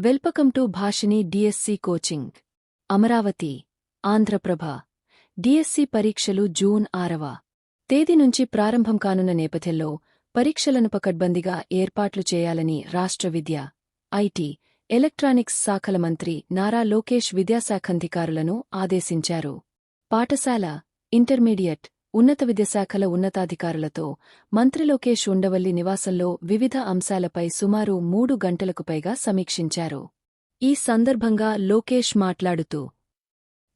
Welcome to Bhashini DSC coaching. Amaravati Andhra Prabha. DSC పరీక్షలు June ఆరవ. తేదీ నుంచి ప్రారంభం కానున్న నేపథ్యంలో పరీక్షలను పకడ్బందీగా ఏర్పాట్లు చేయాలని రాష్ట్ర విద్య ఐటీ ఎలక్ట్రానిక్స్ శాఖల మంత్రి నారా లోకేష్ విద్యాశాఖాధికారులను ఆదేశించారు. పాఠశాల ఇంటర్మీడియట్ ఉన్నత విద్యాశాఖల ఉన్నతాధికారులతో మంత్రి లోకేష్ ఉండవల్లి నివాసంలో వివిధ అంశాలపై సుమారు మూడు గంటలకు పైగా సమీక్షించారు. ఈ సందర్భంగా లోకేష్ మాట్లాడుతూ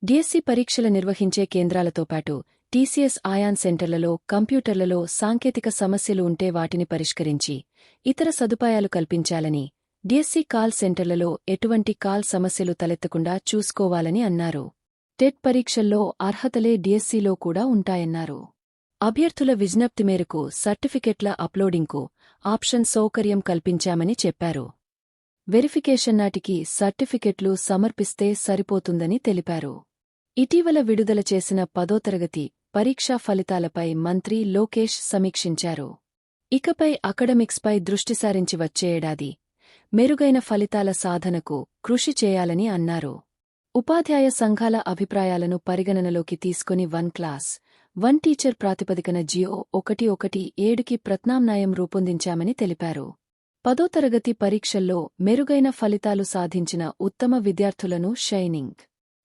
డిఎస్సి పరీక్షల నిర్వహించే కేంద్రాలతో పాటు టీసీఎస్ ఆయాన్ సెంటర్లలో కంప్యూటర్లలో సాంకేతిక సమస్యలు ఉంటే వాటిని పరిష్కరించి ఇతర సదుపాయాలు కల్పించాలని డిఎస్సి కాల్ సెంటర్లలో ఎటువంటి కాల్ సమస్యలు తలెత్తకుండా చూసుకోవాలని అన్నారు. టెట్ పరీక్షల్లో అర్హతలే డిఎస్సీలో కూడా ఉంటాయన్నారు. అభ్యర్థుల విజ్ఞప్తి మేరకు సర్టిఫికెట్ల అప్లోడింగ్కు ఆప్షన్ సౌకర్యం కల్పించామని చెప్పారు. వెరిఫికేషన్ నాటికి సర్టిఫికెట్లు సమర్పిస్తే సరిపోతుందని తెలిపారు. ఇటీవల విడుదల చేసిన పదో తరగతి పరీక్షా ఫలితాలపై మంత్రి లోకేష్ సమీక్షించారు. ఇకపై అకడమిక్స్పై దృష్టి సారించి వచ్చే ఏడాది మెరుగైన ఫలితాల సాధనకు కృషి చేయాలని అన్నారు. ఉపాధ్యాయ సంఘాల అభిప్రాయాలను పరిగణనలోకి తీసుకుని వన్ క్లాస్ వన్ టీచర్ ప్రాతిపదికన జియో ఒకటి ఒకటి ఏడుకి ప్రత్నామ్నాయం రూపొందించామని తెలిపారు. పదో తరగతి పరీక్షల్లో మెరుగైన ఫలితాలు సాధించిన ఉత్తమ విద్యార్థులను షైనింగ్.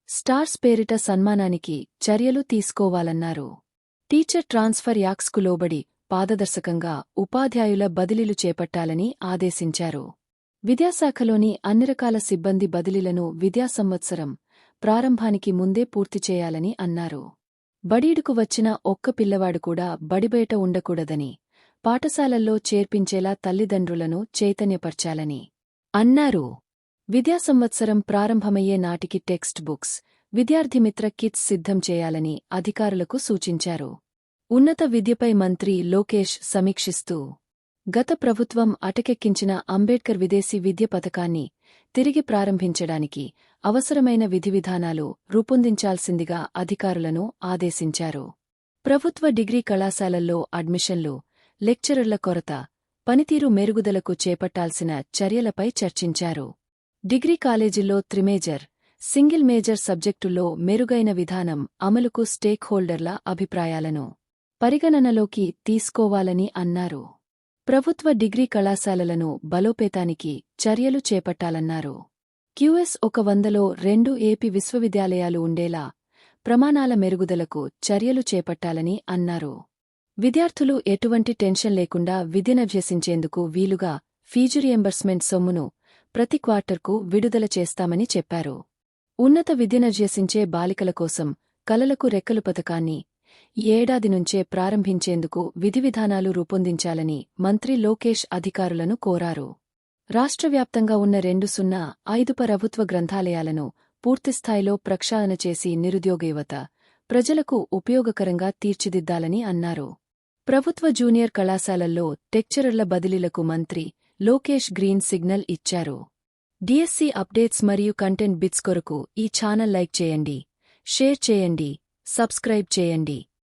స్టార్స్ పేరిట సన్మానానికి చర్యలు తీసుకోవాలన్నారు. టీచర్ ట్రాన్స్ఫర్ యాక్స్కు లోబడి పారదర్శకంగా ఉపాధ్యాయుల బదిలీలు చేపట్టాలని ఆదేశించారు. విద్యాశాఖలోని అన్ని రకాల సిబ్బంది బదిలీలను విద్యా సంవత్సరం ప్రారంభానికి ముందే పూర్తి చేయాలని అన్నారు. బడీడుకు వచ్చిన ఒక్క పిల్లవాడు కూడా బడిబయట ఉండకూడదని పాఠశాలల్లో చేర్పించేలా తల్లిదండ్రులను చైతన్యపర్చాలని అన్నారు. విద్యా సంవత్సరం ప్రారంభమయ్యే నాటికి టెక్స్ట్ బుక్స్ విద్యార్థిమిత్ర కిట్స్ సిద్ధం చేయాలని అధికారులకు సూచించారు. ఉన్నత విద్యపై మంత్రి లోకేష్ సమీక్షిస్తూ గత ప్రభుత్వం అటకెక్కించిన అంబేడ్కర్ విదేశీ విద్య పథకాన్ని తిరిగి ప్రారంభించడానికి అవసరమైన విధివిధానాలు రూపొందించాల్సిందిగా అధికారులను ఆదేశించారు. ప్రభుత్వ డిగ్రీ కళాశాలల్లో అడ్మిషన్లు లెక్చరర్ల కొరత పనితీరు మెరుగుదలకు చేపట్టాల్సిన చర్యలపై చర్చించారు. డిగ్రీ కాలేజీల్లో త్రిమేజర్ సింగిల్ మేజర్ సబ్జెక్టుల్లో మెరుగైన విధానం అమలుకు స్టేక్ హోల్డర్ల అభిప్రాయాలను పరిగణనలోకి తీసుకోవాలని అన్నారు. ప్రభుత్వ డిగ్రీ కళాశాలలను బలోపేతానికి చర్యలు చేపట్టాలన్నారు. క్యూఎస్ ఒక వందలో రెండు ఏపీ విశ్వవిద్యాలయాలు ఉండేలా ప్రమాణాల మెరుగుదలకు చర్యలు చేపట్టాలని అన్నారు. విద్యార్థులు ఎటువంటి టెన్షన్ లేకుండా విద్యనభ్యసించేందుకు వీలుగా ఫీజు రియంబర్స్మెంట్ సొమ్మును ప్రతి క్వార్టర్కు విడుదల చేస్తామని చెప్పారు. ఉన్నత విద్యనభ్యసించే బాలికల కోసం కలలకు రెక్కలు పథకాన్ని ఈ ఏడాది నుంచే ప్రారంభించేందుకు విధివిధానాలు రూపొందించాలని మంత్రి లోకేష్ అధికారులను కోరారు. రాష్ట్రవ్యాప్తంగా ఉన్న రెండు సున్నా ఐదు ప్రభుత్వ గ్రంథాలయాలను పూర్తిస్థాయిలో ప్రక్షాళన చేసి నిరుద్యోగ యువత ప్రజలకు ఉపయోగకరంగా తీర్చిదిద్దాలని అన్నారు. ప్రభుత్వ జూనియర్ కళాశాలల్లో టెక్చరర్ల బదిలీలకు మంత్రి లోకేష్ గ్రీన్ సిగ్నల్ ఇచ్చారు. డిఎస్సి అప్డేట్స్ మరియు కంటెంట్ బిట్స్ కొరకు ఈ ఛానల్ లైక్ చేయండి షేర్ చేయండి సబ్స్క్రైబ్ చేయండి.